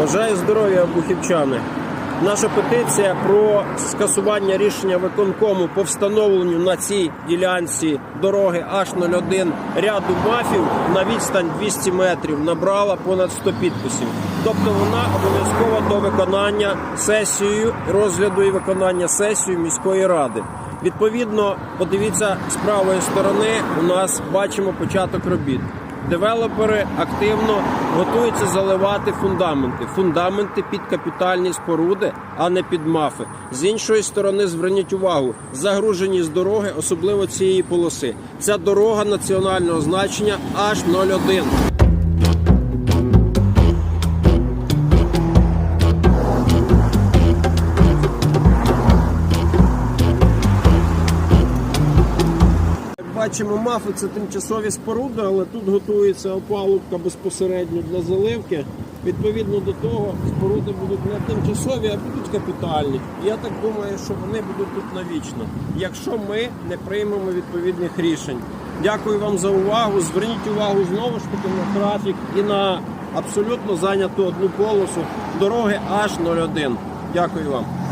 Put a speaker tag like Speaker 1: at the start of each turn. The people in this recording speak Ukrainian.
Speaker 1: Бажаю здоров'я, бухівчани. Наша петиція про скасування рішення виконкому по встановленню на цій ділянці дороги H01 ряду мафів на відстань 200 метрів набрала понад 100 підписів. Тобто вона обов'язкова до виконання сесією, розгляду і виконання сесією міської ради. Відповідно, подивіться з правої сторони. У нас бачимо початок робіт. Девелопери активно готуються заливати фундаменти. Фундаменти під капітальні споруди, а не під мафи. З іншої сторони, зверніть увагу, загруженість дороги, особливо цієї полоси. Ця дорога національного значення аж 01. Бачимо, мафи це тимчасові споруди, але тут готується опалубка безпосередньо для заливки. Відповідно до того, споруди будуть не тимчасові, а будуть капітальні. Я так думаю, що вони будуть тут навічно, якщо ми не приймемо відповідних рішень. Дякую вам за увагу. Зверніть увагу знову ж таки на трафік і на абсолютно зайняту одну полосу дороги H01. Дякую вам.